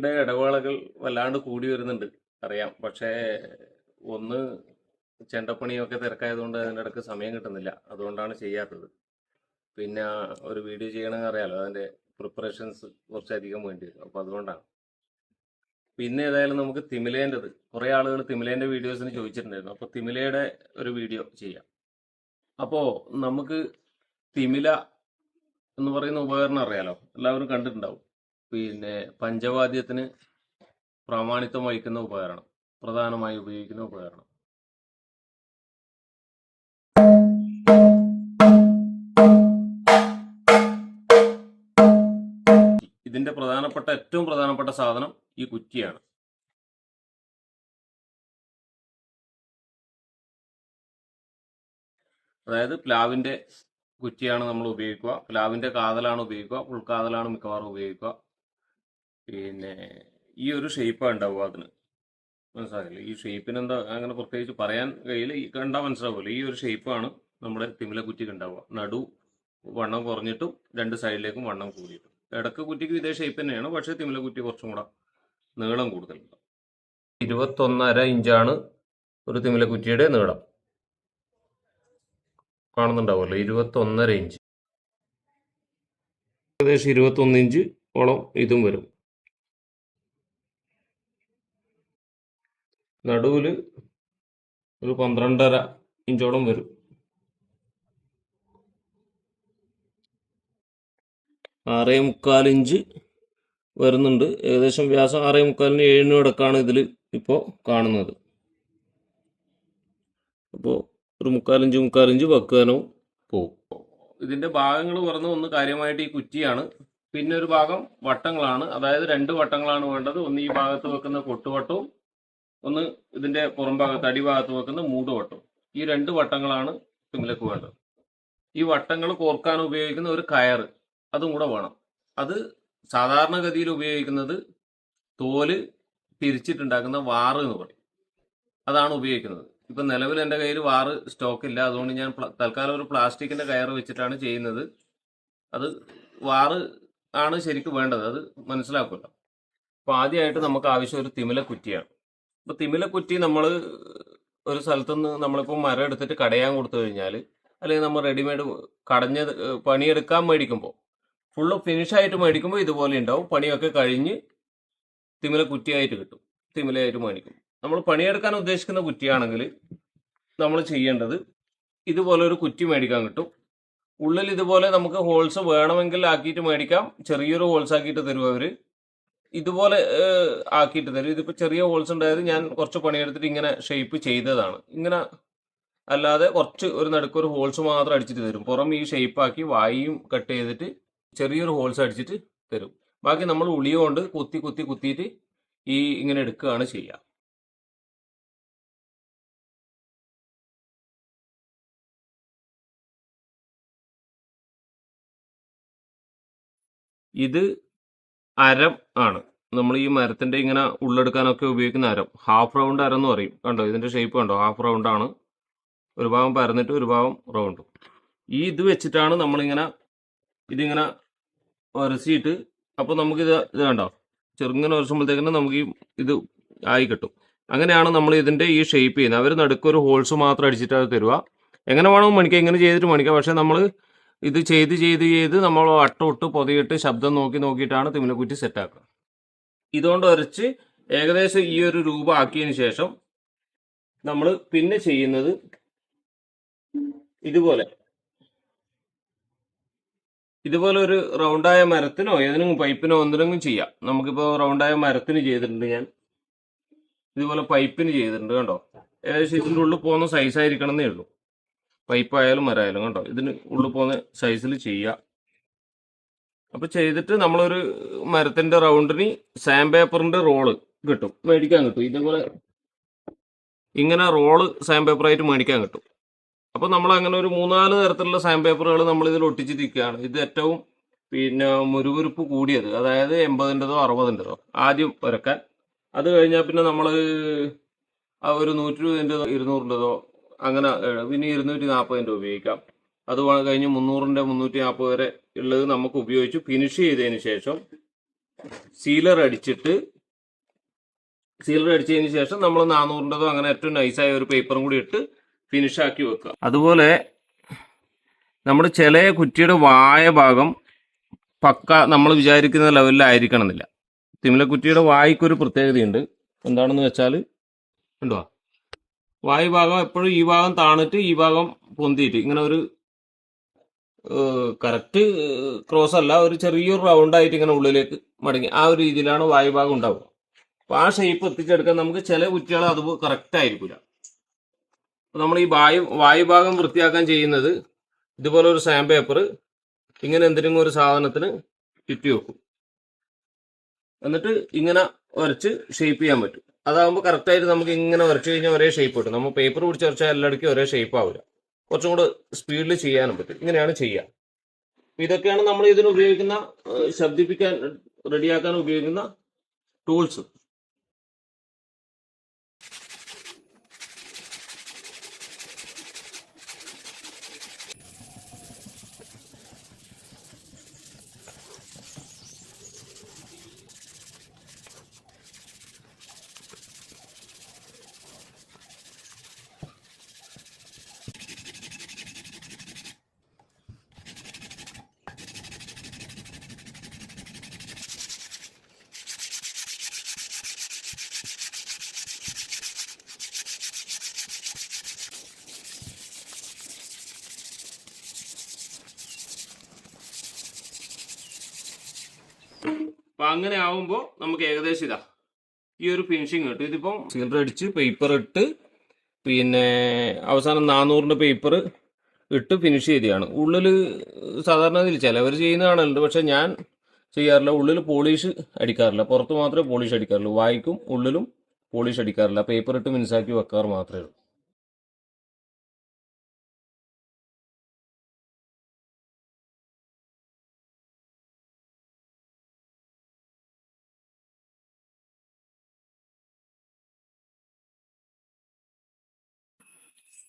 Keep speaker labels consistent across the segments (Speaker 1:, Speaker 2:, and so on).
Speaker 1: വീഡിയോകളുടെ ഇടവേളകൾ വല്ലാണ്ട് കൂടി വരുന്നുണ്ട്. അറിയാം. പക്ഷേ ഒന്ന് ചെണ്ടപ്പണിയൊക്കെ തിരക്കായതുകൊണ്ട് അതിന്റെ ഇടയ്ക്ക് സമയം കിട്ടുന്നില്ല. അതുകൊണ്ടാണ് ചെയ്യാത്തത്. പിന്നെ ഒരു വീഡിയോ ചെയ്യണമെന്ന് അറിയാലോ? അതിന്റെ പ്രിപ്പറേഷൻസ് കുറച്ചധികം വേണ്ടി വരും. അപ്പോൾ അതുകൊണ്ടാണ്. പിന്നെ ഏതായാലും നമുക്ക് തിമിലേന്റെത് കുറേ ആളുകൾ തിമിലേന്റെ വീഡിയോസിന് ചോദിച്ചിട്ടുണ്ടായിരുന്നു. അപ്പോൾ തിമിലയുടെ ഒരു വീഡിയോ ചെയ്യാം. അപ്പോൾ നമുക്ക് തിമില എന്ന് പറയുന്ന ഉപകരണം അറിയാലോ? എല്ലാവരും കണ്ടിട്ടുണ്ടാവും. പിന്നെ പഞ്ചവാദ്യത്തിന് പ്രാമാണിത്വം വഹിക്കുന്ന ഉപകരണം പ്രധാനമായി ഉപയോഗിക്കുന്ന ഉപകരണം. ഇതിന്റെ പ്രധാനപ്പെട്ട ഏറ്റവും പ്രധാനപ്പെട്ട സാധനം ഈ കുറ്റിയാണ്. അതായത് പ്ലാവിന്റെ കുറ്റിയാണ് നമ്മൾ ഉപയോഗിക്കുക. പ്ലാവിന്റെ കാതലാണ് ഉപയോഗിക്കുക. ഉൾക്കാതലാണ് മിക്കവാറും ഉപയോഗിക്കുക. പിന്നെ ഈ ഒരു ഷേപ്പാണ് ഉണ്ടാവുക അതിന്. മനസ്സിലാകില്ല ഈ ഷേപ്പിന് എന്താ അങ്ങനെ പ്രത്യേകിച്ച് പറയാൻ കഴിയില്ല. ഈ കണ്ടാൽ മനസ്സിലാവില്ല ഈ ഒരു ഷേപ്പാണ് നമ്മുടെ തിമില കുറ്റിക്ക് ഉണ്ടാവുക. നടു വണ്ണം കുറഞ്ഞിട്ടും രണ്ട് സൈഡിലേക്കും വണ്ണം കൂടിയിട്ടും. ഇടയ്ക്ക് കുറ്റിക്ക് ഇതേ ഷേപ്പ് തന്നെയാണ്. പക്ഷേ തിമില കുറ്റി കുറച്ചും കൂടെ നീളം കൂടുതലുണ്ട്. ഇരുപത്തൊന്നര ഇഞ്ചാണ് ഒരു തിമില കുറ്റിയുടെ നീളം. കാണുന്നുണ്ടാവുമല്ലോ. ഇരുപത്തൊന്നര ഇഞ്ച്. ഏകദേശം ഇരുപത്തൊന്ന് ഇഞ്ച് ഓളം ഇതും വരും. നടുവിൽ ഒരു പന്ത്രണ്ടര ഇഞ്ചോളം വരും. ആറേ മുക്കാൽ ഇഞ്ച് വരുന്നുണ്ട്. ഏകദേശം വ്യാസം ആറേ മുക്കാലിന് ഏഴിനും ഇടക്കാണ് ഇതിൽ ഇപ്പോൾ കാണുന്നത്. അപ്പോൾ ഒരു മുക്കാലിഞ്ച് മുക്കാലിഞ്ച് വെക്കാനവും പോകും. ഇതിന്റെ ഭാഗങ്ങൾ പറഞ്ഞ ഒന്ന് കാര്യമായിട്ട് ഈ കുറ്റിയാണ്. പിന്നെ ഒരു ഭാഗം വട്ടങ്ങളാണ്. അതായത് രണ്ട് വട്ടങ്ങളാണ് വേണ്ടത്. ഒന്ന് ഈ ഭാഗത്ത് വെക്കുന്ന കൊട്ടുവട്ടവും ഒന്ന് ഇതിന്റെ പുറം ഭാഗത്ത് അടിഭാഗത്ത് വെക്കുന്ന വട്ടം ഈ രണ്ട് വട്ടങ്ങളാണ് സിമിലക്ക് വേണ്ടത്. ഈ വട്ടങ്ങൾ കോർക്കാൻ ഉപയോഗിക്കുന്ന ഒരു കയർ അതും കൂടെ വേണം. അത് സാധാരണഗതിയിൽ ഉപയോഗിക്കുന്നത് തോൽ തിരിച്ചിട്ടുണ്ടാക്കുന്ന വാറ് എന്ന് പറയും. അതാണ് ഉപയോഗിക്കുന്നത്. ഇപ്പം നിലവിൽ എന്റെ കയ്യിൽ വാറ് സ്റ്റോക്ക് ഇല്ല. അതുകൊണ്ട് ഞാൻ തൽക്കാലം ഒരു പ്ലാസ്റ്റിക്കിന്റെ കയർ വെച്ചിട്ടാണ് ചെയ്യുന്നത്. അത് വാറ് ആണ് ശരിക്കും വേണ്ടത്. അത് മനസ്സിലാക്കുമല്ലോ. അപ്പോൾ ആദ്യമായിട്ട് നമുക്ക് ആവശ്യം ഒരു തിമില കുറ്റിയാണ്. ഇപ്പൊ തിമില കുറ്റി നമ്മൾ ഒരു സ്ഥലത്തുനിന്ന് നമ്മളിപ്പോൾ മരം എടുത്തിട്ട് കടയാൻ കൊടുത്തു കഴിഞ്ഞാൽ അല്ലെങ്കിൽ നമ്മൾ റെഡിമെയ്ഡ് കടഞ്ഞത് ഏഹ്, പണിയെടുക്കാൻ മേടിക്കുമ്പോൾ ഫുള്ള് ഫിനിഷായിട്ട് മേടിക്കുമ്പോൾ ഇതുപോലെ ഉണ്ടാവും. പണിയൊക്കെ കഴിഞ്ഞ് തിമില കുറ്റിയായിട്ട് കിട്ടും. തിമിലയായിട്ട് മേടിക്കും. നമ്മൾ പണിയെടുക്കാൻ ഉദ്ദേശിക്കുന്ന കുറ്റിയാണെങ്കിൽ നമ്മൾ ചെയ്യേണ്ടത് ഇതുപോലെ ഒരു കുറ്റി മേടിക്കാൻ കിട്ടും. ഉള്ളിൽ ഇതുപോലെ നമുക്ക് ഹോൾസ് വേണമെങ്കിൽ ആക്കിയിട്ട് മേടിക്കാം. ചെറിയൊരു ഹോൾസ് ആക്കിയിട്ട് തരും അവർ ഇതുപോലെ ആക്കിയിട്ട് തരും. ഇതിപ്പോൾ ചെറിയ ഹോൾസ് ഉണ്ടായത് ഞാൻ കുറച്ച് പണിയെടുത്തിട്ട് ഇങ്ങനെ ഷേപ്പ് ചെയ്തതാണ്. ഇങ്ങനെ അല്ലാതെ കുറച്ച് ഒരു നടുക്ക് ഒരു ഹോൾസ് മാത്രം അടിച്ചിട്ട് തരും. പുറം ഈ ഷേപ്പ് ആക്കി വായും കട്ട് ചെയ്തിട്ട് ചെറിയൊരു ഹോൾസ് അടിച്ചിട്ട് തരും. ബാക്കി നമ്മൾ ഉളിയ കൊണ്ട് കുത്തി കുത്തി കുത്തിയിട്ട് ഈ ഇങ്ങനെ എടുക്കുകയാണ് ചെയ്യുക ഇത് അരം ആണ്. നമ്മൾ ഈ മരത്തിന്റെ ഇങ്ങനെ ഉള്ളെടുക്കാനൊക്കെ ഉപയോഗിക്കുന്ന അരം. ഹാഫ് റൗണ്ട് അരം എന്ന് പറയും. കണ്ടോ? ഇതിന്റെ ഷേപ്പ് കണ്ടോ? ഹാഫ് റൗണ്ട് ആണ്. ഒരു ഭാഗം പരന്നിട്ട് ഒരു ഭാഗം റൗണ്ട് ഈ ഇത് വെച്ചിട്ടാണ് നമ്മളിങ്ങനെ ഇതിങ്ങനെ ഉരസിയിട്ട് അപ്പോൾ നമുക്കിത് ഇത് കണ്ടോ? ചെറുങ്ങനെ ഉരസുമ്പോഴത്തേക്കിനും നമുക്ക് ഈ ഇത് ആയി കിട്ടും. അങ്ങനെയാണ് നമ്മൾ ഇതിന്റെ ഈ ഷേപ്പ് ചെയ്യുന്നത്. അവർ നടുക്കൊരു ഹോൾസ് മാത്രം അടിച്ചിട്ട് അത് തരുക എങ്ങനെ വേണമെങ്കിൽ മണിക്കാം ഇങ്ങനെ ചെയ്തിട്ട് മണിക്കാം. പക്ഷേ നമ്മൾ ഇത് ചെയ്ത് ചെയ്ത് ചെയ്ത് നമ്മൾ അട്ടമിട്ട് പൊതിയിട്ട് ശബ്ദം നോക്കി നോക്കിയിട്ടാണ് തിമിലക്കുറ്റി സെറ്റാക്കുക ഇതുകൊണ്ട് ഉരച്ച് ഏകദേശം ഈ ഒരു രൂപ ശേഷം നമ്മൾ പിന്നെ ചെയ്യുന്നത് ഇതുപോലെ. ഇതുപോലെ ഒരു റൗണ്ടായ മരത്തിനോ ഏതെങ്കിലും പൈപ്പിനോ എന്തിനെങ്കിലും ചെയ്യാം. നമുക്കിപ്പോൾ റൗണ്ടായ മരത്തിന് ചെയ്തിട്ടുണ്ട് ഞാൻ. ഇതുപോലെ പൈപ്പിന് ചെയ്തിട്ടുണ്ട് കണ്ടോ? ഏകദേശം ഇതിന്റെ ഉള്ളിൽ പോകുന്ന സൈസ് ആയിരിക്കണം എന്നേ ഉള്ളൂ. പൈപ്പ് ആയാലും മരമായാലും കേട്ടോ ഇതിന് ഉള്ളിൽ പോകുന്ന സൈസിൽ ചെയ്യുക അപ്പൊ ചെയ്തിട്ട് നമ്മളൊരു മരത്തിന്റെ റൗണ്ടിന് സാൻഡ് പേപ്പറിന്റെ റോൾ കിട്ടും. മേടിക്കാൻ കിട്ടും. ഇതേപോലെ ഇങ്ങനെ റോൾ സാൻഡ് പേപ്പറായിട്ട് മേടിക്കാൻ കിട്ടും. അപ്പൊ നമ്മൾ അങ്ങനെ ഒരു മൂന്നാൽ തരത്തിലുള്ള സാൻഡ് പേപ്പറുകൾ നമ്മൾ ഇതിൽ ഒട്ടിച്ചിരിക്കുകയാണ് ഇത് ഏറ്റവും പിന്നെ മുരുകുരുപ്പ് കൂടിയത്. അതായത് എൺപതിന്റെതോ അറുപതിന്റെതോ ആദ്യം വരക്കാൻ. അത് കഴിഞ്ഞാൽ പിന്നെ നമ്മൾ ആ ഒരു നൂറ്റി രൂപതിന്റെതോ ഇരുന്നൂറിന്റെതോ അങ്ങനെ പിന്നെ ഇരുന്നൂറ്റി നാൽപ്പതിന്റെ ഉപയോഗിക്കാം. അത് കഴിഞ്ഞ് മുന്നൂറിന്റെ മുന്നൂറ്റി നാൽപ്പത് വരെ ഉള്ളത് നമുക്ക് ഉപയോഗിച്ച്. ഫിനിഷ് ചെയ്തതിന് ശേഷം സീലർ അടിച്ചിട്ട് സീലർ അടിച്ചതിന് ശേഷം നമ്മൾ നാനൂറിന്റെതോ അങ്ങനെ ഏറ്റവും നൈസായ ഒരു പേപ്പറും കൂടി ഇട്ട് ഫിനിഷ് ആക്കി വെക്കുക. അതുപോലെ നമ്മുടെ ചില കുറ്റിയുടെ വായ ഭാഗം പക്ക നമ്മൾ വിചാരിക്കുന്ന ലെവലിലായിരിക്കണം എന്നില്ല തിമിലക്കുറ്റിയുടെ വായിക്കൊരു പ്രത്യേകതയുണ്ട്. എന്താണെന്ന് വെച്ചാൽ ഉണ്ടോ വായു ഭാഗം എപ്പോഴും ഈ ഭാഗം താണിട്ട് ഈ ഭാഗം പൊന്തിയിട്ട്. ഇങ്ങനെ ഒരു കറക്റ്റ് ക്രോസ് അല്ല ഒരു ചെറിയൊരു റൗണ്ട് ആയിട്ട് ഇങ്ങനെ ഉള്ളിലേക്ക് മടങ്ങി. ആ ഒരു രീതിയിലാണ് വായു ഭാഗം ഉണ്ടാവുക. അപ്പൊ ആ ഷേപ്പ് എത്തിച്ചെടുക്കാൻ നമുക്ക് ചില കുറ്റികൾ അത് കറക്റ്റ് ആയിരിക്കില്ല നമ്മൾ ഈ വായു വായു ഭാഗം വൃത്തിയാക്കാൻ ചെയ്യുന്നത് ഇതുപോലെ ഒരു സാം പേപ്പർ ഇങ്ങനെ എന്തെങ്കിലും ഒരു സാധനത്തിന് ചുറ്റി വെക്കും. എന്നിട്ട് ഇങ്ങനെ വരച്ച് ഷേപ്പ് ചെയ്യാൻ പറ്റും. അതാകുമ്പോൾ കറക്റ്റായിട്ട് നമുക്ക് ഇങ്ങനെ വരച്ച് കഴിഞ്ഞാൽ ഒരേ ഷേപ്പ് കിട്ടും. നമ്മൾ പേപ്പർ പിടിച്ച് വരച്ചാൽ എല്ലായിടക്കും ഒരേ ഷേപ്പ് ആവില്ല കുറച്ചും കൂടെ സ്പീഡിൽ ചെയ്യാനും പറ്റും. ഇങ്ങനെയാണ് ചെയ്യുക ഇതൊക്കെയാണ് നമ്മൾ ഇതിന് ഉപയോഗിക്കുന്ന ശബ്ദിപ്പിക്കാൻ റെഡിയാക്കാൻ ഉപയോഗിക്കുന്ന ടൂൾസ് അപ്പൊ അങ്ങനെ ആവുമ്പോൾ നമുക്ക് ഏകദേശം ഇതാ ഈ ഒരു ഫിനിഷിങ് കിട്ടും. ഇതിപ്പോ സീലർ അടിച്ച് പേപ്പർ ഇട്ട് പിന്നെ അവസാനം നാനൂറിന്റെ പേപ്പർ ഇട്ട് ഫിനിഷ് ചെയ്തതാണ്. ഉള്ളിൽ സാധാരണ ഇതിൽ ചിലവർ ചെയ്യുന്നതാണല്ലോ പക്ഷെ ഞാൻ ചെയ്യാറില്ല. ഉള്ളിൽ പോളിഷ് അടിക്കാറില്ല. പുറത്ത് മാത്രമേ പോളിഷ് അടിക്കാറുള്ളൂ. വായിക്കും ഉള്ളിലും പോളിഷ് അടിക്കാറില്ല. പേപ്പർ ഇട്ട് മിനുസാക്കി വെക്കാറ് മാത്രമേ ഉള്ളൂ.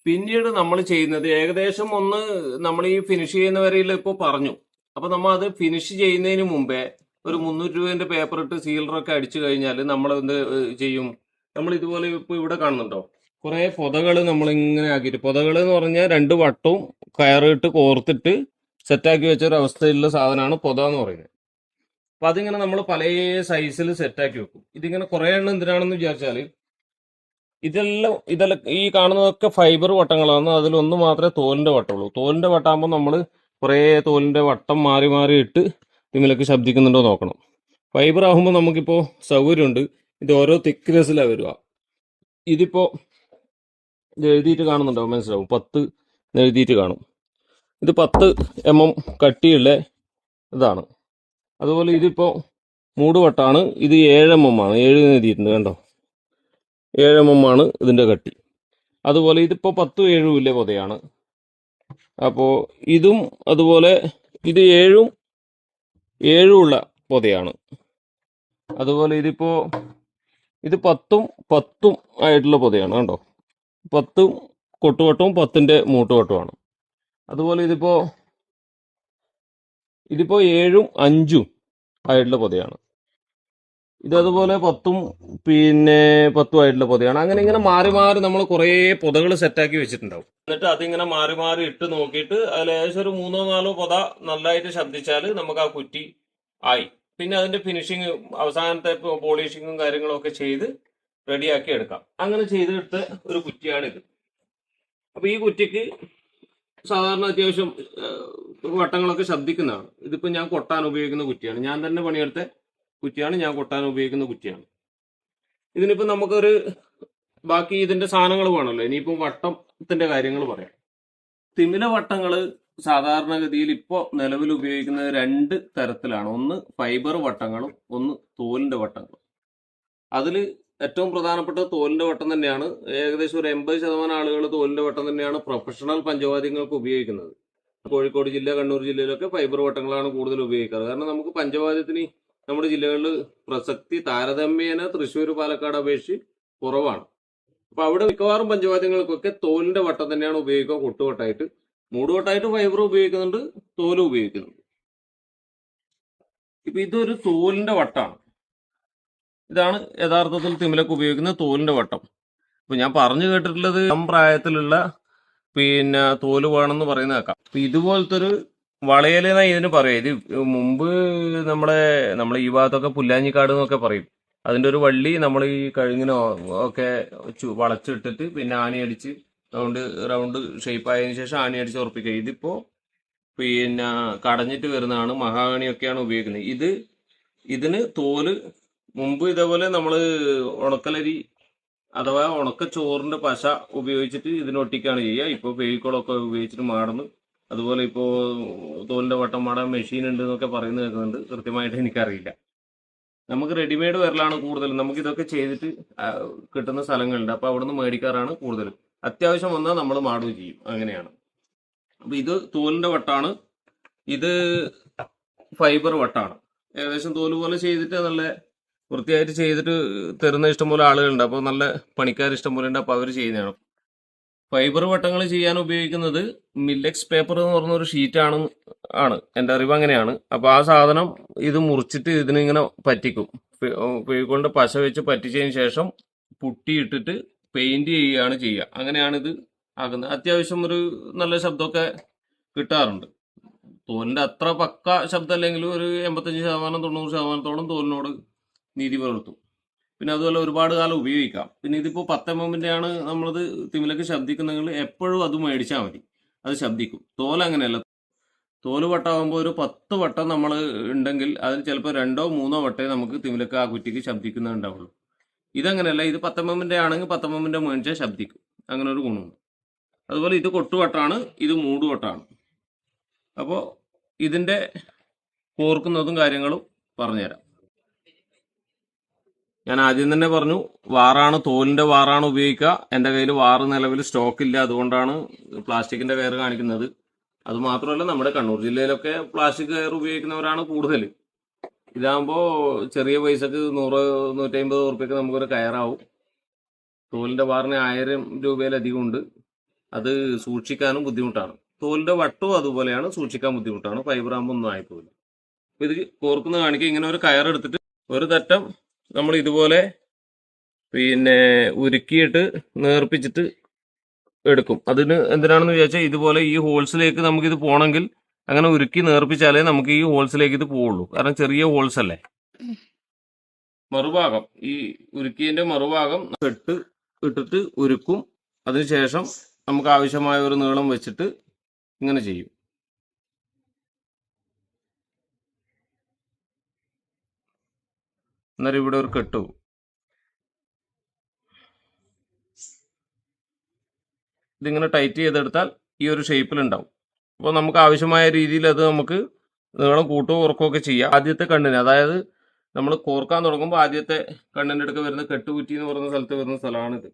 Speaker 1: പിന്നീട് നമ്മൾ ചെയ്യുന്നത് ഏകദേശം ഒന്ന് നമ്മൾ ഈ ഫിനിഷ് ചെയ്യുന്ന വരയിൽ ഇപ്പോൾ പറഞ്ഞു. അപ്പൊ നമ്മൾ അത് ഫിനിഷ് ചെയ്യുന്നതിന് മുമ്പേ ഒരു മുന്നൂറ് രൂപേന്റെ പേപ്പർ ഇട്ട് സീലറൊക്കെ അടിച്ചു കഴിഞ്ഞാൽ നമ്മൾ എന്ത് ചെയ്യും? നമ്മൾ ഇതുപോലെ ഇപ്പൊ ഇവിടെ കാണുന്നുണ്ടോ? കുറെ പൊതകൾ നമ്മൾ ഇങ്ങനെ ആക്കിയിട്ട് പൊതകൾ എന്ന് പറഞ്ഞാൽ രണ്ട് വട്ടവും കയറിട്ട് കോർത്തിട്ട് സെറ്റാക്കി വെച്ച ഒരു അവസ്ഥയിലുള്ള സാധനമാണ് പൊത എന്ന് പറയുന്നത്. അപ്പൊ അതിങ്ങനെ നമ്മൾ പല സൈസിൽ സെറ്റാക്കി വെക്കും. ഇതിങ്ങനെ കുറെ എണ്ണം എന്തിനാണെന്ന് വിചാരിച്ചാൽ ഇതെല്ലാം ഇതെല്ലാം ഈ കാണുന്നതൊക്കെ ഫൈബർ വട്ടങ്ങളാണ്. അതിലൊന്ന് മാത്രമേ തോലിന്റെ വട്ടമുള്ളൂ. തോലിന്റെ വട്ടാകുമ്പോൾ നമ്മൾ കുറേ തോലിന്റെ വട്ടം മാറി മാറി ഇട്ട് ഇതിലൊക്കെ ശബ്ദിക്കുന്നുണ്ടോ നോക്കണം. ഫൈബർ ആകുമ്പോൾ നമുക്കിപ്പോൾ സൗകര്യമുണ്ട്. ഇത് ഓരോ തിക്നെസ്സിലാണ് വരിക. ഇതിപ്പോൾ ഇത് എഴുതിയിട്ട് കാണുന്നുണ്ടാവും മനസ്സിലാവും. പത്ത് എഴുതിയിട്ട് കാണും. ഇത് പത്ത് എം എം കട്ടിയുള്ള ഇതാണ്. അതുപോലെ ഇതിപ്പോൾ മൂടുവട്ടാണ്. ഇത് ഏഴ് എം എം ആണ്. ഏഴ് എഴുതിയിട്ടുണ്ട്. കണ്ടോ? ഏഴ് എം എം ആണ് ഇതിന്റെ കട്ടി. അതുപോലെ ഇതിപ്പോൾ പത്തും ഏഴും ഇല്ലേ പൊതയാണ്. അപ്പോൾ ഇതും അതുപോലെ ഇത് ഏഴും ഏഴും ഉള്ള പൊതയാണ്. അതുപോലെ ഇതിപ്പോൾ ഇത് പത്തും പത്തും ആയിട്ടുള്ള പൊതയാണ് കണ്ടോ? പത്തും കൊട്ടുവട്ടവും പത്തിന്റെ മൂട്ടുവട്ടമാണ് അതുപോലെ ഇതിപ്പോൾ ഇതിപ്പോൾ ഏഴും അഞ്ചും ആയിട്ടുള്ള പൊതയാണ്. ഇത് അതുപോലെ പത്തും പിന്നെ പത്തും ആയിട്ടുള്ള പൊതയാണ്. അങ്ങനെ ഇങ്ങനെ മാറി മാറി നമ്മൾ കുറേ പൊതകൾ സെറ്റാക്കി വെച്ചിട്ടുണ്ടാവും. എന്നിട്ട് അതിങ്ങനെ മാറി മാറി ഇട്ട് നോക്കിയിട്ട് അതിൽ ഏകദേശം ഒരു മൂന്നോ നാലോ പൊത നല്ലതായിട്ട് ശബ്ദിച്ചാൽ നമുക്ക് ആ കുറ്റി ആയി. പിന്നെ അതിന്റെ ഫിനിഷിങ് അവസാനത്തെ പോളിഷിങ്ങും കാര്യങ്ങളും ഒക്കെ ചെയ്ത് റെഡിയാക്കി എടുക്കാം. അങ്ങനെ ചെയ്തെടുത്ത ഒരു കുറ്റിയാണ് ഇത്. അപ്പൊ ഈ കുറ്റിക്ക് സാധാരണ അത്യാവശ്യം വട്ടങ്ങളൊക്കെ ശബ്ദിക്കുന്നതാണ്. ഇതിപ്പോ ഞാൻ കൊട്ടാൻ ഉപയോഗിക്കുന്ന കുറ്റിയാണ്. ഞാൻ തന്നെ പണിയെടുത്ത കുറ്റിയാണ് ഞാൻ കൊട്ടാൻ ഉപയോഗിക്കുന്ന കുറ്റിയാണ്. ഇതിനിപ്പോൾ നമുക്കൊരു ബാക്കി ഇതിന്റെ സാധനങ്ങൾ വേണമല്ലോ. ഇനിയിപ്പോൾ വട്ടത്തിന്റെ കാര്യങ്ങൾ പറയാം. തിമില വട്ടങ്ങൾ സാധാരണഗതിയിൽ ഇപ്പോൾ നിലവിൽ ഉപയോഗിക്കുന്നത് രണ്ട് തരത്തിലാണ്. ഒന്ന് ഫൈബർ വട്ടങ്ങളും ഒന്ന് തോലിന്റെ വട്ടങ്ങളും. അതിൽ ഏറ്റവും പ്രധാനപ്പെട്ട തോലിന്റെ വട്ടം തന്നെയാണ്. ഏകദേശം ഒരു എൺപത് ശതമാനം ആളുകൾ തോലിന്റെ വട്ടം തന്നെയാണ് പ്രൊഫഷണൽ പഞ്ചവാദ്യങ്ങൾക്ക് ഉപയോഗിക്കുന്നത്. കോഴിക്കോട് ജില്ല കണ്ണൂർ ജില്ലയിലൊക്കെ ഫൈബർ വട്ടങ്ങളാണ് കൂടുതൽ ഉപയോഗിക്കാറ്. കാരണം നമുക്ക് പഞ്ചവാദ്യത്തിന് നമ്മുടെ ജില്ലകളിൽ പ്രസക്തി താരതമ്യേന തൃശ്ശൂർ പാലക്കാട് അപേക്ഷി കുറവാണ്. അപ്പൊ അവിടെ മിക്കവാറും പഞ്ചവാദ്യങ്ങൾക്കൊക്കെ തോലിന്റെ വട്ടം തന്നെയാണ് ഉപയോഗിക്കുക. കൊട്ടുവട്ടായിട്ട് മൂടുവട്ടായിട്ട് ഫൈബർ ഉപയോഗിക്കുന്നുണ്ട് തോലും ഉപയോഗിക്കുന്നുണ്ട്. ഇപ്പൊ ഇതൊരു തോലിന്റെ വട്ടാണ്. ഇതാണ് യഥാർത്ഥത്തിൽ തിമിലൊക്കെ ഉപയോഗിക്കുന്ന തോലിന്റെ വട്ടം. ഇപ്പൊ ഞാൻ പറഞ്ഞു കേട്ടിട്ടുള്ളത് പ്രായത്തിലുള്ള പിന്നെ തോൽ വേണമെന്ന് പറയുന്ന കേൾക്കാം ഇതുപോലത്തെ ഒരു വളയലെന്നാ ഇതിന് പറയാം. ഇത് മുമ്പ് നമ്മളെ നമ്മളെ ഈ ഭാഗത്തൊക്കെ പുല്ലാഞ്ഞിക്കാട് എന്നൊക്കെ പറയും. അതിന്റെ ഒരു വള്ളി നമ്മൾ ഈ കഴുങ്ങിനോ ഒക്കെ വളച്ചിട്ടിട്ട് പിന്നെ ആണിയടിച്ച് റൗണ്ട് റൗണ്ട് ഷേപ്പ് ആയതിനു ശേഷം ആണിയടിച്ച് ഉറപ്പിക്കുക. ഇതിപ്പോ പിന്നെ കടഞ്ഞിട്ട് വരുന്നതാണ് മഹാഗണിയൊക്കെയാണ് ഉപയോഗിക്കുന്നത്. ഇത് ഇതിന് തോൽ മുമ്പ് ഇതേപോലെ നമ്മൾ ഉണക്കലരി അഥവാ ഉണക്ക ചോറിന്റെ പശ ഉപയോഗിച്ചിട്ട് ഇതിനൊട്ടിക്കാണ് ചെയ്യുക. ഇപ്പോൾ ഫെവിക്കോളൊക്കെ ഉപയോഗിച്ചിട്ട് മാടുന്നു അതുപോലെ ഇപ്പോൾ തോലിന്റെ വട്ടം മാടാൻ മെഷീൻ ഉണ്ട് എന്നൊക്കെ പറയുന്നത് കേൾക്കുന്നുണ്ട്. കൃത്യമായിട്ട് എനിക്കറിയില്ല. നമുക്ക് റെഡിമെയ്ഡ് വരലാണ് കൂടുതലും. നമുക്ക് ഇതൊക്കെ ചെയ്തിട്ട് കിട്ടുന്ന സ്ഥലങ്ങളുണ്ട്. അപ്പോൾ അവിടുന്ന് മേടിക്കാറാണ് കൂടുതലും. അത്യാവശ്യം വന്നാൽ നമ്മൾ മാടുകയും ചെയ്യും. അങ്ങനെയാണ്. അപ്പൊ ഇത് തോലിന്റെ വട്ടാണ്. ഇത് ഫൈബർ വട്ടാണ്. ഏകദേശം തോൽ പോലെ ചെയ്തിട്ട് നല്ല വൃത്തിയായിട്ട് ചെയ്തിട്ട് തരുന്ന ഇഷ്ടംപോലെ ആളുകളുണ്ട്. അപ്പോൾ നല്ല പണിക്കാർ ഇഷ്ടംപോലെ ഉണ്ട്. അപ്പോൾ അവർ ചെയ്യുന്നതാണ്. ഫൈബർ വട്ടങ്ങൾ ചെയ്യാൻ ഉപയോഗിക്കുന്നത് മില്ലക്സ് പേപ്പർ എന്ന് പറഞ്ഞ ഒരു ഷീറ്റാണ് ആണ് എന്റെ അറിവ് അങ്ങനെയാണ്. അപ്പോൾ ആ സാധനം ഇത് മുറിച്ചിട്ട് ഇതിനിങ്ങനെ പറ്റിക്കും. കൊണ്ട് പശ വെച്ച് പറ്റിച്ചതിന് ശേഷം പുട്ടിയിട്ടിട്ട് പെയിന്റ് ചെയ്യുകയാണ് ചെയ്യുക. അങ്ങനെയാണ് ഇത് അത്യാവശ്യം ഒരു നല്ല ശബ്ദമൊക്കെ കിട്ടാറുണ്ട്. തോലിന്റെ അത്ര പക്ക ശബ്ദമല്ലെങ്കിലും ഒരു എൺപത്തഞ്ച് ശതമാനം തൊണ്ണൂറ് ശതമാനത്തോളം തോലിനോട് നീതി പുലർത്തും. പിന്നെ അതുപോലെ ഒരുപാട് കാലം ഉപയോഗിക്കാം. പിന്നെ ഇതിപ്പോൾ പത്ത് എം എമ്മിന്റെ ആണ് നമ്മളത് തിമിലൊക്കെ ശബ്ദിക്കുന്നെങ്കിൽ എപ്പോഴും അത് മേടിച്ചാൽ മതി. അത് ശബ്ദിക്കും. തോൽ അങ്ങനെയല്ല. തോൽ വട്ടാകുമ്പോൾ ഒരു പത്ത് വട്ടം നമ്മൾ ഉണ്ടെങ്കിൽ അതിൽ ചിലപ്പോൾ രണ്ടോ മൂന്നോ വട്ടേ നമുക്ക് തിമിലൊക്കെ ആ കുറ്റിക്ക് ശബ്ദിക്കുന്നുണ്ടാവുള്ളൂ ഇതങ്ങനെയല്ല. ഇത് പത്തമ്മന്റെ ആണെങ്കിൽ പത്തമ്മന്റെ മേടിച്ചാൽ ശബ്ദിക്കും. അങ്ങനെ ഒരു ഗുണമുണ്ട്. അതുപോലെ ഇത് കൊട്ടുവട്ടാണ് ഇത് മൂടുവട്ടാണ്. അപ്പോൾ ഇതിന്റെ കോർക്കുന്നതും കാര്യങ്ങളും പറഞ്ഞുതരാം. ഞാൻ ആദ്യം തന്നെ പറഞ്ഞു വാറാണ് തോലിന്റെ വാറാണ് ഉപയോഗിക്കുക. എന്റെ കയ്യിൽ വാറ് നിലവിൽ സ്റ്റോക്ക് ഇല്ല അതുകൊണ്ടാണ് പ്ലാസ്റ്റിക്കിന്റെ കയർ കാണിക്കുന്നത്. അത് മാത്രമല്ല നമ്മുടെ കണ്ണൂർ ജില്ലയിലൊക്കെ പ്ലാസ്റ്റിക് കയർ ഉപയോഗിക്കുന്നവരാണ് കൂടുതൽ ഇതാകുമ്പോൾ ചെറിയ പൈസക്ക് നൂറ് നൂറ്റമ്പത് ഉറുപ്പ്യക്ക് നമുക്കൊരു കയറാവും. തോലിന്റെ വാറിന് ആയിരം രൂപയിലധികം ഉണ്ട്. അത് സൂക്ഷിക്കാനും ബുദ്ധിമുട്ടാണ്. തോലിന്റെ വട്ടവും അതുപോലെയാണ് സൂക്ഷിക്കാൻ ബുദ്ധിമുട്ടാണ്. ഫൈബർ ആകുമ്പോൾ ഒന്നും ആയിപ്പോയില്ല ഇത് കോർക്കുന്ന കാണിക്കുക ഇങ്ങനെ ഒരു കയർ എടുത്തിട്ട് ഒരു തറ്റം നമ്മൾ ഇതുപോലെ പിന്നെ ഉരുക്കിയിട്ട് നേർപ്പിച്ചിട്ട് എടുക്കും. അതിന് എന്തിനാണെന്ന് വിചാരിച്ചാൽ ഇതുപോലെ ഈ ഹോൾസിലേക്ക് നമുക്കിത് പോകണമെങ്കിൽ അങ്ങനെ ഉരുക്കി നേർപ്പിച്ചാലേ നമുക്ക് ഈ ഹോൾസിലേക്ക് ഇത് പോവുള്ളൂ. കാരണം ചെറിയ ഹോൾസ് അല്ലേ? മറുഭാഗം. ഈ ഉരുക്കിയതിന്റെ മറുഭാഗം കെട്ട് ഇട്ടിട്ട് ഉരുക്കും. അതിനുശേഷം നമുക്ക് ആവശ്യമായ ഒരു നീളം വെച്ചിട്ട് ഇങ്ങനെ ചെയ്യും. അന്നേരം ഇവിടെ ഒരു കെട്ടു. ഇതിങ്ങനെ ടൈറ്റ് ചെയ്തെടുത്താൽ ഈ ഒരു ഷേപ്പിൽ ഉണ്ടാവും അപ്പോൾ നമുക്ക് ആവശ്യമായ രീതിയിൽ അത് നമുക്ക് നീളം കൂട്ടുകയോ കുറക്കുകയോ ഒക്കെ ചെയ്യാം. ആദ്യത്തെ കണ്ണിന് അതായത് നമ്മൾ കോർക്കാൻ തുടങ്ങുമ്പോൾ ആദ്യത്തെ കണ്ണിന്റെ അടുക്ക വരുന്ന കെട്ടുകുറ്റി എന്ന് പറയുന്ന സ്ഥലത്ത് വരുന്ന സ്ഥലമാണിത്.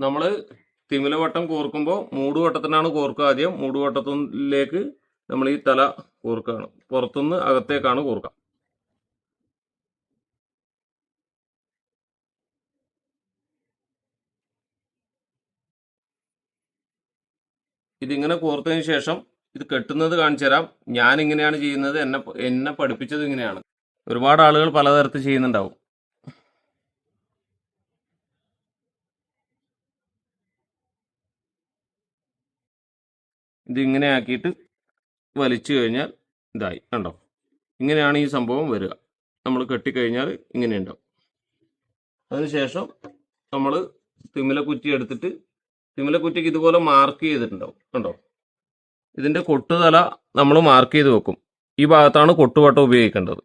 Speaker 1: നമ്മൾ തിമിലവട്ടം കോർക്കുമ്പോൾ മൂടുവട്ടത്തിനാണ് കോർക്കുക ആദ്യം. മൂടുവട്ടത്തിലേക്ക് നമ്മൾ ഈ തല കൂർക്കുകയാണ് പുറത്തുനിന്ന് അകത്തേക്കാണ് കൂർക്കുക ഇതിങ്ങനെ കോർത്തതിന് ശേഷം ഇത് കെട്ടുന്നത് കാണിച്ചു തരാം. ഞാൻ ഇങ്ങനെയാണ് ചെയ്യുന്നത്. എന്നെ എന്നെ പഠിപ്പിച്ചത് ഇങ്ങനെയാണ്. ഒരുപാട് ആളുകൾ പലതരത്തിൽ ചെയ്യുന്നുണ്ടാവും. ഇതിങ്ങനെ ആക്കിയിട്ട് വലിച്ചു കഴിഞ്ഞാൽ ഇതായി. കണ്ടോ? ഇങ്ങനെയാണ് ഈ സംഭവം വരിക. നമ്മൾ കെട്ടിക്കഴിഞ്ഞാൽ ഇങ്ങനെ ഉണ്ടാവും. അതിനുശേഷം നമ്മൾ തിമിലക്കുറ്റി എടുത്തിട്ട് തിമിലക്കുറ്റിക്ക് ഇതുപോലെ മാർക്ക് ചെയ്തിട്ടുണ്ടാവും. കണ്ടോ? ഇതിന്റെ കൊട്ടുതല നമ്മൾ മാർക്ക് ചെയ്ത് വെക്കും. ഈ ഭാഗത്താണ് കൊട്ടുവട്ടം ഉപയോഗിക്കേണ്ടത്.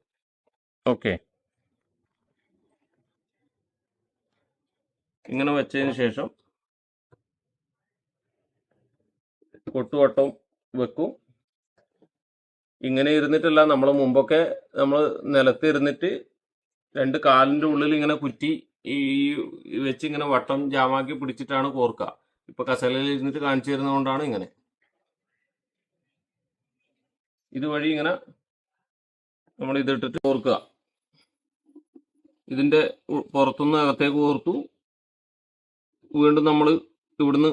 Speaker 1: ഓക്കെ. ഇങ്ങനെ വെച്ചതിന് ശേഷം കൊട്ടുവട്ടം വെക്കും. ഇങ്ങനെ ഇരുന്നിട്ടല്ല. നമ്മൾ മുമ്പൊക്കെ നമ്മൾ നിലത്ത് ഇരുന്നിട്ട് രണ്ട് കാലിന്റെ ഉള്ളിൽ ഇങ്ങനെ കുറ്റി ഈ വെച്ച് ഇങ്ങനെ വട്ടം ജാമാക്കി പിടിച്ചിട്ടാണ് കോർക്കുക ഇപ്പൊ കസലയിൽ ഇരുന്നിട്ട് കാണിച്ചു തരുന്നതുകൊണ്ടാണ് ഇങ്ങനെ. ഇതുവഴി ഇങ്ങനെ നമ്മൾ ഇതിട്ടിട്ട് കോർക്കുക ഇതിന്റെ പുറത്തുനിന്ന് അകത്തേക്ക് കോർത്തു. വീണ്ടും നമ്മൾ ഇവിടുന്ന്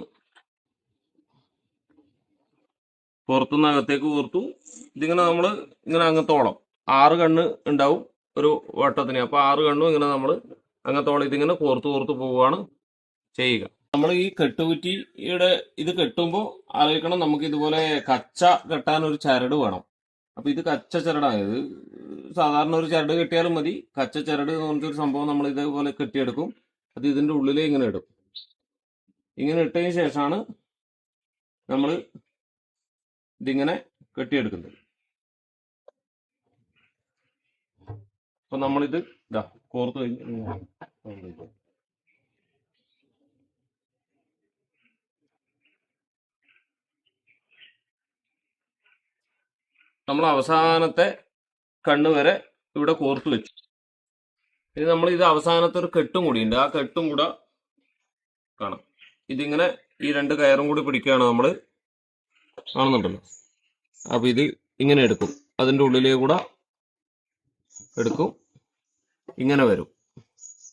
Speaker 1: പുറത്തുനിന്ന് അകത്തേക്ക് കോർത്തു ഇതിങ്ങനെ നമ്മൾ ഇങ്ങനെ അങ്ങത്തോളം ആറ് കണ്ണ് ഉണ്ടാവും ഒരു വട്ടത്തിന്. അപ്പൊ ആറ് കണ്ണും ഇങ്ങനെ നമ്മൾ അങ്ങത്തോളം ഇതിങ്ങനെ കോർത്ത് കോർത്ത് പോവുകയാണ് ചെയ്യുക. നമ്മൾ ഈ കെട്ടുകുറ്റിയുടെ ഇത് കെട്ടുമ്പോൾ ആലോചിക്കണം നമുക്ക് ഇതുപോലെ കച്ച കെട്ടാൻ ഒരു ചരട് വേണം. അപ്പൊ ഇത് കച്ച ചരടാണ്. ഇത് സാധാരണ ഒരു ചരട് കെട്ടിയാലും മതി. കച്ച ചരട് എന്ന് പറഞ്ഞൊരു സംഭവം നമ്മൾ ഇതേപോലെ കെട്ടിയെടുക്കും. അത് ഇതിന്റെ ഉള്ളിലേ ഇങ്ങനെ ഇടും. ഇങ്ങനെ ഇട്ടതിന് ശേഷമാണ് നമ്മൾ ഇതിങ്ങനെ കെട്ടിയെടുക്കുന്നത്. അപ്പൊ നമ്മളിത് ഇതാ കോർത്ത് കഴിഞ്ഞ്. നമ്മൾ അവസാനത്തെ കണ്ണ് വരെ ഇവിടെ കോർത്ത് വെച്ചു. ഇനി നമ്മൾ ഇത് അവസാനത്തെ ഒരു കെട്ടും കൂടി ഉണ്ട്. ആ കെട്ടും കൂടെ കാണാം. ഇതിങ്ങനെ ഈ രണ്ട് കയറും കൂടി പിടിക്കുകയാണ് നമ്മൾ കാണുന്നുണ്ടല്ലോ. അപ്പൊ ഇത് ഇങ്ങനെ എടുക്കും. അതിന്റെ ഉള്ളിലേ കൂടെ എടുക്കും. ഇങ്ങനെ വരും.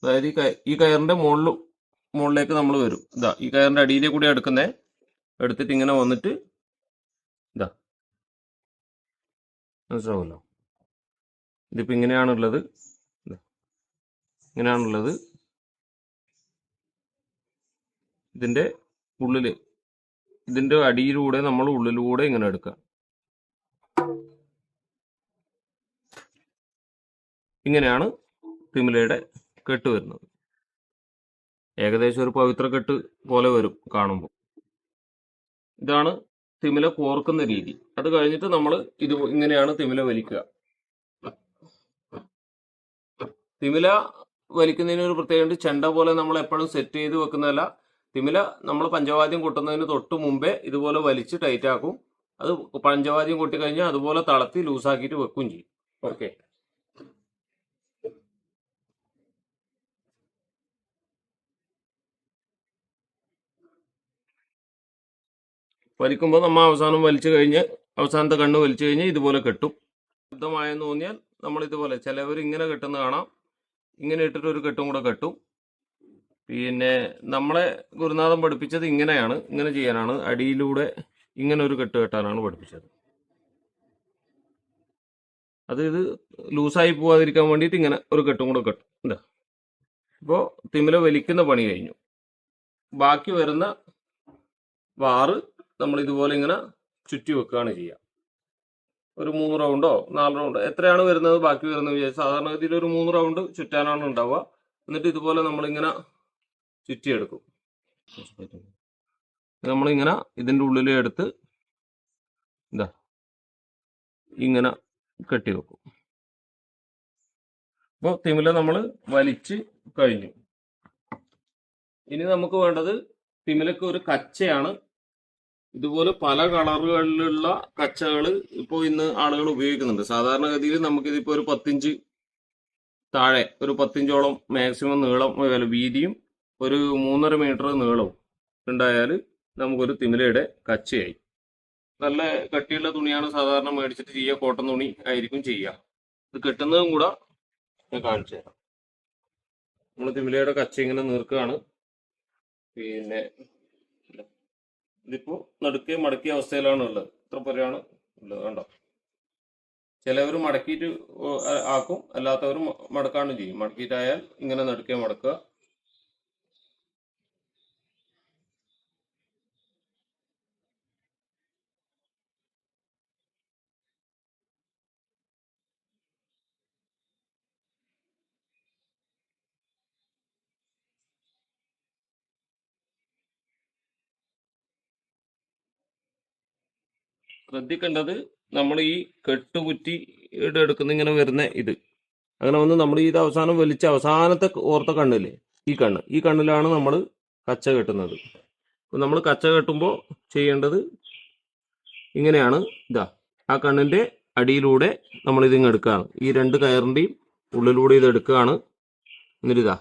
Speaker 1: അതായത് ഈ കയ- ഈ കയറിന്റെ മുകളിൽ മുകളിലേക്ക് നമ്മൾ വരും. ഇതാ ഈ കയറിന്റെ അടിയിലേ കൂടി എടുക്കുന്നേ. എടുത്തിട്ട് ഇങ്ങനെ വന്നിട്ട് ഇതാ. മനസ്സിലാവുമല്ലോ? ഇതിപ്പോ ഇങ്ങനെയാണുള്ളത്. ഇങ്ങനെയാണുള്ളത്. ഇതിന്റെ ഉള്ളിൽ ഇതിന്റെ അടിയിലൂടെ നമ്മൾ ഉള്ളിലൂടെ ഇങ്ങനെ എടുക്കുക. ഇങ്ങനെയാണ് തിമിലയുടെ കെട്ട് വരുന്നത്. ഏകദേശം ഒരു പവിത്ര കെട്ട് പോലെ വരും കാണുമ്പോൾ. ഇതാണ് തിമില കോർക്കുന്ന രീതി. അത് കഴിഞ്ഞിട്ട് നമ്മൾ ഇത് ഇങ്ങനെയാണ് തിമില വലിക്കുക. തിമില വലിക്കുന്നതിന് ഒരു പ്രത്യേകത ചെണ്ട പോലെ നമ്മൾ എപ്പോഴും സെറ്റ് ചെയ്ത് വെക്കുന്നതല്ല. തിമില നമ്മൾ പഞ്ചവാദ്യം കൂട്ടുന്നതിന് തൊട്ട് മുമ്പേ ഇതുപോലെ വലിച്ച് ടൈറ്റ് ആക്കും. അത് പഞ്ചവാദ്യം കൂട്ടിക്കഴിഞ്ഞാൽ കഴിഞ്ഞാൽ അതുപോലെ തളത്തി ലൂസാക്കിയിട്ട് വെക്കും ചെയ്യും. ഓക്കെ വലിക്കുമ്പോൾ നമ്മൾ അവസാനം വലിച്ചു കഴിഞ്ഞ് അവസാനത്തെ കണ്ണ് വലിച്ചു കഴിഞ്ഞ് ഇതുപോലെ കെട്ടും. ശബ്ദമായെന്ന് തോന്നിയാൽ നമ്മൾ ഇതുപോലെ ചിലവർ ഇങ്ങനെ കെട്ടുന്ന കാണാം. ഇങ്ങനെ ഇട്ടിട്ട് ഒരു കെട്ടും കൂടെ കെട്ടും. പിന്നെ നമ്മളെ ഗുരുനാഥൻ പഠിപ്പിച്ചത് ഇങ്ങനെയാണ് ഇങ്ങനെ ചെയ്യാനാണ്. അടിയിലൂടെ ഇങ്ങനെ ഒരു കെട്ട് കെട്ടാനാണ് പഠിപ്പിച്ചത്. അത് ഇത് ലൂസായി പോവാതിരിക്കാൻ വേണ്ടിയിട്ട് ഇങ്ങനെ ഒരു കെട്ടും കൂടെ കെട്ടും. എന്താ ഇപ്പോൾ തിമില വലിക്കുന്ന പണി കഴിഞ്ഞു. ബാക്കി വരുന്ന വാറ് നമ്മൾ ഇതുപോലെ ഇങ്ങനെ ചുറ്റി വെക്കുകയാണ് ചെയ്യുക. ഒരു മൂന്ന് റൗണ്ടോ നാല് റൗണ്ടോ എത്രയാണ് വരുന്നത് ബാക്കി വരുന്നത് സാധാരണഗതിയിൽ ഒരു മൂന്ന് റൗണ്ട് ചുറ്റാനാണ് ഉണ്ടാവുക. എന്നിട്ട് ഇതുപോലെ നമ്മളിങ്ങനെ ചുറ്റിയെടുക്കും. നമ്മളിങ്ങനെ ഇതിന്റെ ഉള്ളിൽ എടുത്ത് ഇതാ ഇങ്ങനെ കെട്ടി വെക്കും അപ്പോൾ തിമില നമ്മൾ വലിച്ച് കഴിഞ്ഞു. ഇനി നമുക്ക് വേണ്ടത് തിമിലക്ക് ഒരു കച്ചയാണ്. ഇതുപോലെ പല കളറുകളിലുള്ള കച്ചകൾ ഇപ്പോൾ ഇന്ന് ആളുകൾ ഉപയോഗിക്കുന്നുണ്ട്. സാധാരണഗതിയിൽ നമുക്കിതിപ്പോൾ ഒരു പത്തിഞ്ച് താഴെ ഒരു പത്തിഞ്ചോളം മാക്സിമം നീളം വീതിയും ഒരു മൂന്നര മീറ്റർ നീളവും ഉണ്ടായാൽ നമുക്കൊരു തിമിലയുടെ കച്ചയായി. നല്ല കട്ടിയുള്ള തുണിയാണ് സാധാരണ മേടിച്ചിട്ട് ചെയ്യുക കോട്ടൺ തുണി ആയിരിക്കും ചെയ്യുക ഇത് കെട്ടുന്നതും കൂടെ ഞാൻ കാണിച്ചു തരാം. നമ്മൾ തിമിലയുടെ കച്ച ഇങ്ങനെ നീർക്കുകയാണ് പിന്നെ ഇതിപ്പോ നടുക്കിയ മടക്കിയ അവസ്ഥയിലാണ് ഉള്ളത്. ഇത്ര പോലെയാണ് ഉള്ളത് കണ്ടോ? ചിലവർ മടക്കിയിട്ട് ആക്കും. അല്ലാത്തവർ മടക്കാണ് ചെയ്യും. മടക്കിയിട്ടായാൽ ഇങ്ങനെ നടുക്കിയ മടക്കുക. ശ്രദ്ധിക്കേണ്ടത് നമ്മൾ ഈ കെട്ടുകുറ്റി എടുക്കുന്ന ഇങ്ങനെ വരുന്ന ഇത്. അങ്ങനെ വന്ന് നമ്മൾ ഇത് അവസാനം വലിച്ച അവസാനത്തെ ഓർത്ത കണ്ണില്ലേ? ഈ കണ്ണ്. ഈ കണ്ണിലാണ് നമ്മൾ കച്ച കെട്ടുന്നത്. നമ്മൾ കച്ച കെട്ടുമ്പോൾ ചെയ്യേണ്ടത് ഇങ്ങനെയാണ്. ഇതാ ആ കണ്ണിന്റെ അടിയിലൂടെ നമ്മൾ ഇതിങ്ങ് എടുക്കുകയാണ് ഈ രണ്ട് കയറിന്റെയും ഉള്ളിലൂടെ ഇത് എടുക്കുകയാണ് എന്നിട്ട് ഇതാ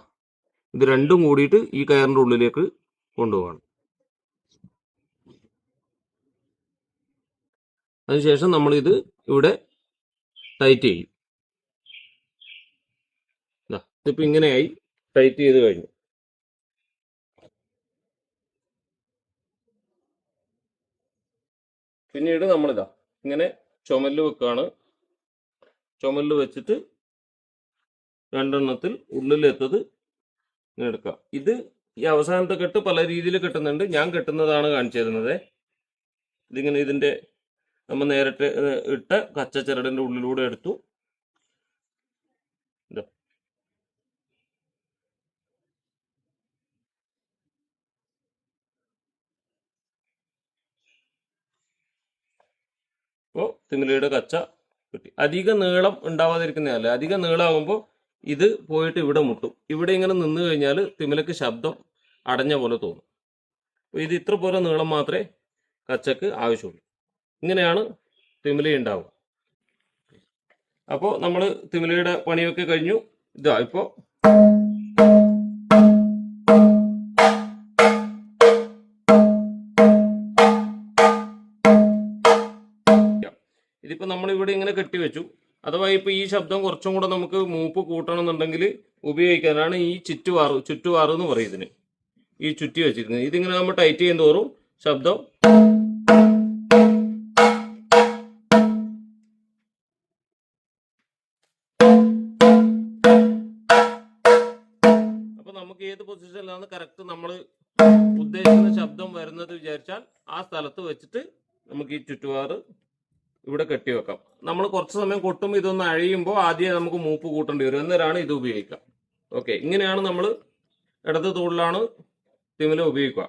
Speaker 1: ഇത് രണ്ടും കൂടിയിട്ട് ഈ കയറിന്റെ ഉള്ളിലേക്ക് കൊണ്ടുപോകണം അതിനുശേഷം നമ്മൾ ഇത് ഇവിടെ ടൈറ്റ് ചെയ്യും. ഇതിപ്പോൾ ഇങ്ങനെയായി ടൈറ്റ് ചെയ്ത് കഴിഞ്ഞു. പിന്നീട് നമ്മളിതാ ഇങ്ങനെ ചുമൽ വെക്കാണ്. ചുമൽ വെച്ചിട്ട് രണ്ടെണ്ണത്തിൽ ഉള്ളിലെത്തത് എടുക്കാം. ഇത് ഈ അവസാനത്തെ കെട്ട് പല രീതിയിൽ കെട്ടുന്നുണ്ട്. ഞാൻ കെട്ടുന്നതാണ് കാണിച്ചിരുന്നത് ഇതിങ്ങനെ ഇതിന്റെ നമ്മൾ നേരിട്ട് ഇട്ട് കച്ച ചിരടിന്റെ ഉള്ളിലൂടെ എടുത്തു. അപ്പോൾ തിമിലിയുടെ കച്ച കിട്ടി. അധിക നീളം ഉണ്ടാവാതിരിക്കുന്നതല്ല. അധിക നീളമാകുമ്പോൾ ഇത് പോയിട്ട് ഇവിടെ മുട്ടും. ഇവിടെ ഇങ്ങനെ നിന്ന് കഴിഞ്ഞാൽ തിമിലക്ക് ശബ്ദം അടഞ്ഞ പോലെ തോന്നും. അപ്പോൾ ഇത് ഇത്ര പോലെ നീളം മാത്രമേ കച്ചക്ക് ആവശ്യമുള്ളൂ. ഇങ്ങനെയാണ് തിമില ഉണ്ടാവും. അപ്പോ നമ്മൾ തിമിലയുടെ പണിയൊക്കെ കഴിഞ്ഞു. ഇതാ ഇപ്പോ ഇതിപ്പോ നമ്മൾ ഇവിടെ ഇങ്ങനെ കെട്ടിവെച്ചു. അഥവാ ഇപ്പൊ ഈ ശബ്ദം കുറച്ചും കൂടെ നമുക്ക് മൂപ്പ് കൂട്ടണം എന്നുണ്ടെങ്കിൽ ഉപയോഗിക്കാനാണ് ഈ ചുറ്റുവാറ് ചുറ്റുവാറ് എന്ന് പറയും ഇതിന് ഈ ചുറ്റി വെച്ചിരിക്കുന്നത്. ഇതിങ്ങനെ നമ്മൾ ടൈറ്റ് ചെയ്യുന്നതോറും തോറും ശബ്ദം നമുക്ക് ഏത് പൊസിഷനിലാണ് കറക്റ്റ് നമ്മൾ ഉദ്ദേശിക്കുന്ന ശബ്ദം വരുന്നത് വിചാരിച്ചാൽ ആ സ്ഥലത്ത് വെച്ചിട്ട് നമുക്ക് ഈ ചുറ്റുപാറ് ഇവിടെ കെട്ടി വെക്കാം. നമ്മൾ കുറച്ച് സമയം കൊട്ടും ഇതൊന്ന് അഴിയുമ്പോൾ ആദ്യം നമുക്ക് മൂപ്പ് കൂട്ടേണ്ടി വരും. എന്നേരാണ് ഇത് ഉപയോഗിക്കാം. ഓക്കെ ഇങ്ങനെയാണ് നമ്മൾ ഇടത് തോളിലാണ് തിമില ഉപയോഗിക്കുക.